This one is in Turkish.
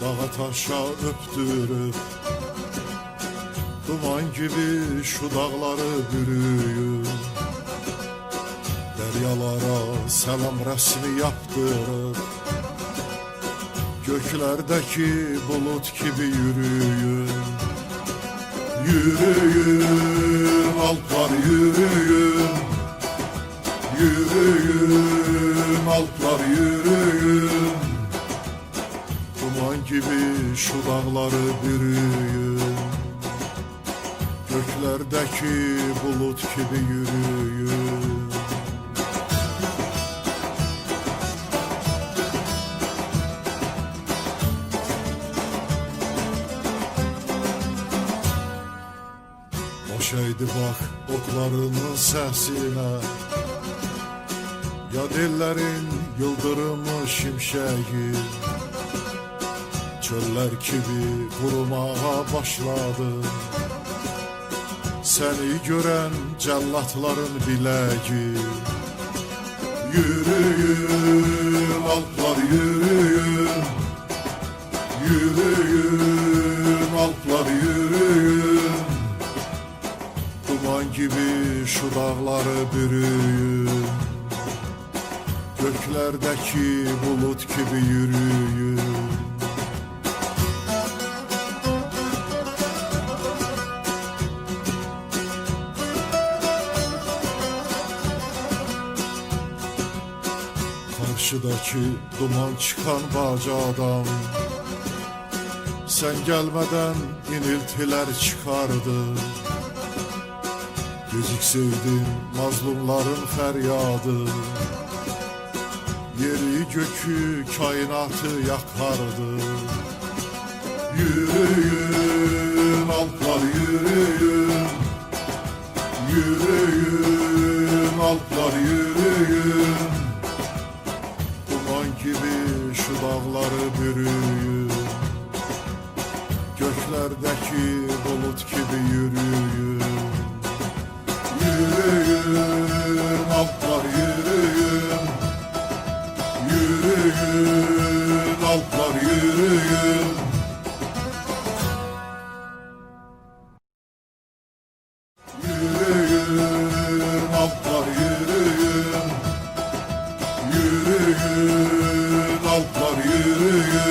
Dağa taşa öptürüp Duman gibi şu dağları bürüyüp Deryalara selam resmi yaptırıp Göklerdeki bulut gibi yürüyün Yürüyün alplar yürüyün Yürüyün alplar yürüyün gibi şu dağları bürüyün Göklerdeki bulut gibi yürüyün Boşaydı bak oklarının sesine. Ya dillerin yıldırımı şimşeği Çöller gibi kurumaya başladı. Seni gören cellatların bileği. Yürüyün alplar yürüyün. Yürüyün alplar yürüyün. Duman gibi şu dağları bürüyün. Göklerdeki bulut gibi yürüyün Karşıdaki duman çıkan bacadan. Sen gelmeden iniltiler çıkardı. Gecikseydim mazlumların feryadı. Yeri gökü kainatı yakardı. Yürüyün alplar yürüyün. Yürüyün alplar yürüyün Duman gibi şu dağları bürüyüp Göklerdeki bulut gibi yürüyüp. Yürüyüp. yürüyün